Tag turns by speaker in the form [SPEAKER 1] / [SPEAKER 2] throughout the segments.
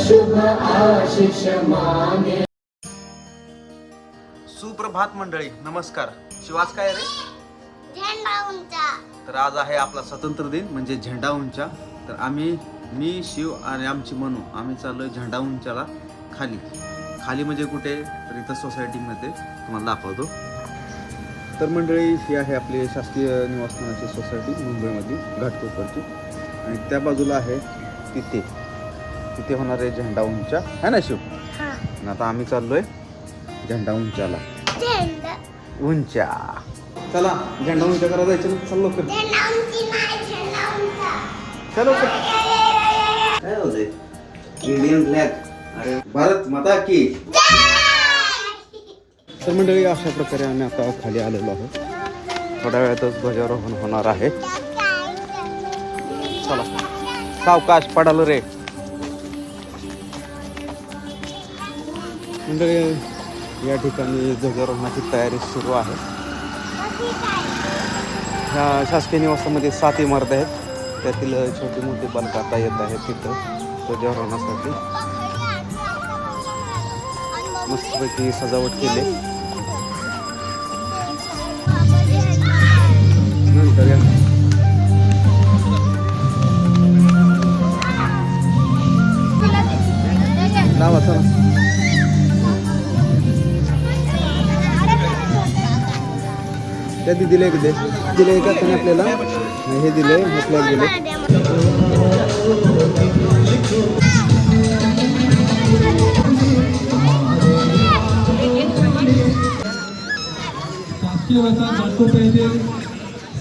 [SPEAKER 1] शुभ आशिष मागे
[SPEAKER 2] सुप्रभात मंडळी नमस्कार. शिवास काय रे?
[SPEAKER 3] झेंडा उंचा.
[SPEAKER 2] तर आज आहे आपला स्वातंत्र्य दिन म्हणजे झेंडा उंचा. तर आम्ही मी शिव आणि आमची मनू आम्ही चाललोय झेंडा उंचाला खाली. खाली म्हणजे कुठे? तर इथं सोसायटीमध्ये तुम्हाला दाखवतो. तर मंडळी ही आहे आपली शासकीय निवासस्थानाची सोसायटी मुंबईमधली घाटकोपरची. आणि त्या बाजूला आहे तिथे. तिथे होणार आहे झेंडा उंचा. है ना शिव? आणि आता आम्ही चाललोय झेंडा उंचाला.
[SPEAKER 3] झेंडा.
[SPEAKER 2] उंचा. चला झेंडा उंचा करा जायचं चल लवकर.
[SPEAKER 3] झेंडा उंची नाही झेंडा उंचा.
[SPEAKER 2] चल लवकर. काय होते इंडियन फ्लॅग अरे भारत माता की? तर मंडळी अशा प्रकारे आम्ही आता खाली आलेलो आहोत. थोड्या वेळातच ध्वजारोहण होणार आहे. चला. सावकाश पडाल रे. मंडळी या ठिकाणी ध्वजारोहणाची तयारी सुरू आहे. ह्या शासकीय निवासामध्ये सात इमारत आहेत. त्यातील छोटी मोठी बालकाता येत आहेत तिथं ध्वजारोहणासाठी. मस्तपैकी सजावट केली. त्या दिले एक दे. दिले एका त्याने आपल्याला हे दिले हे फ्लॅग दिले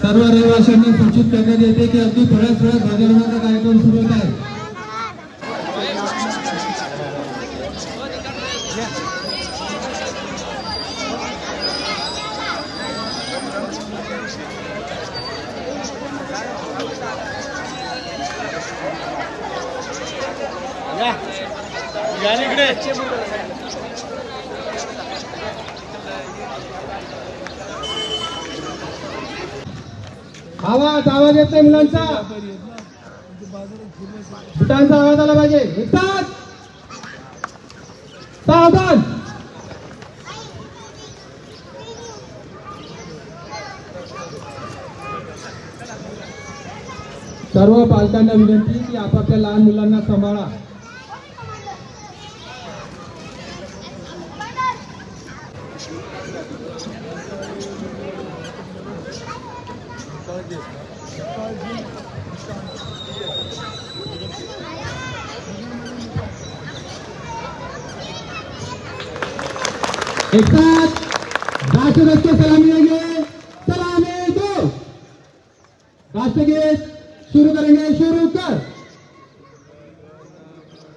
[SPEAKER 4] सर्व रहिवाशांना सूचित करण्यात येते की अगदी थोड्याच वेळात ध्वजारोहणाचा कार्यक्रम सुरू होत आहे. आवाज आवाज येत नाही मुलांचा. फुटांचा आवाज आला पाहिजे. एकटाच सावधान. सर्व पालकांना विनंती की आपापल्या लहान मुलांना सांभाळा. एक साथ राष्ट्र की सलामी लेंगे सलामी दो। राष्ट्रगीत शुरू करेंगे, शुरू कर।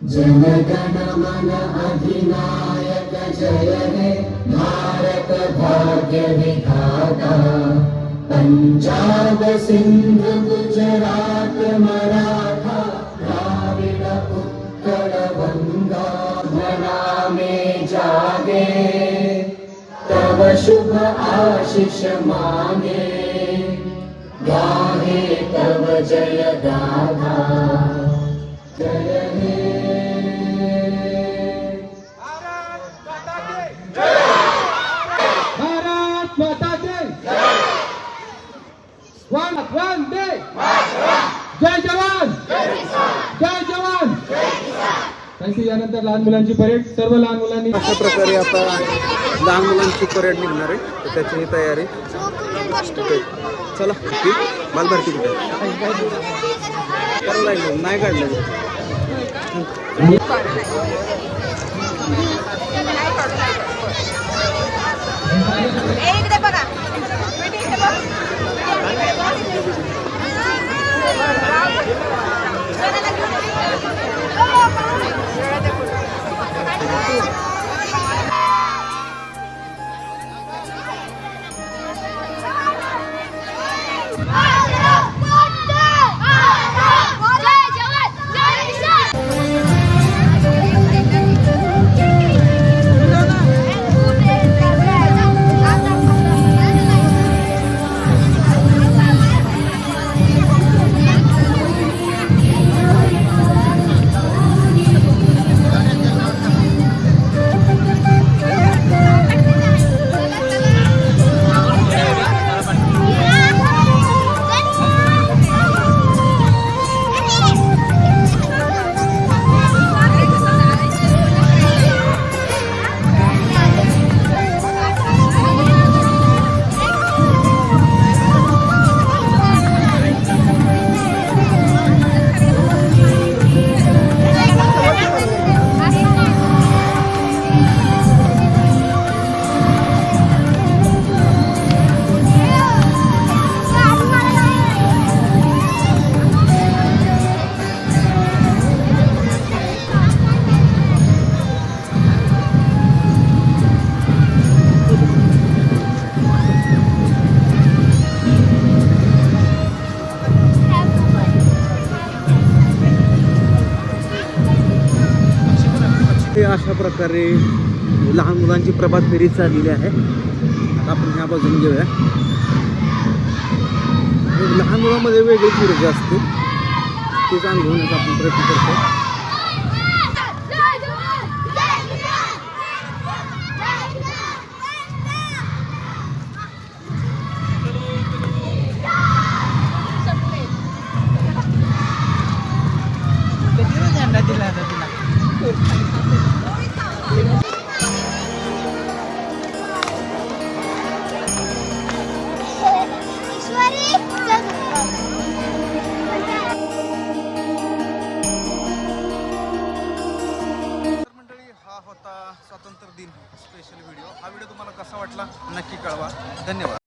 [SPEAKER 1] जनगण मन अधिनायक जय भारत भाग्य विधाता। पंजाब सिंध गुजरात मराठा द्राविड उत्कल गंगा मना में जागे। तव शुभ आशीष मांगे। गाहे तव जय गाथा जय
[SPEAKER 4] थँक्यू यानंतर लहान मुलांची परेड सर्व लहान मुलांनी
[SPEAKER 2] अशा प्रकारे आता लहान मुलांची परेड निघणार आहे. तर त्याची ही तयारी. चला की बालभारती कुठे? नाही काढलं. अशा प्रकारे लहान मुलांची प्रभात फेरी चाललेली आहे. आता आपण ह्या बाजून घेऊया. लहान मुलांमध्ये वेगळी ऊर्जा असते. तेच अनुभवण्याचा आपण प्रयत्न करतो धन्यवाद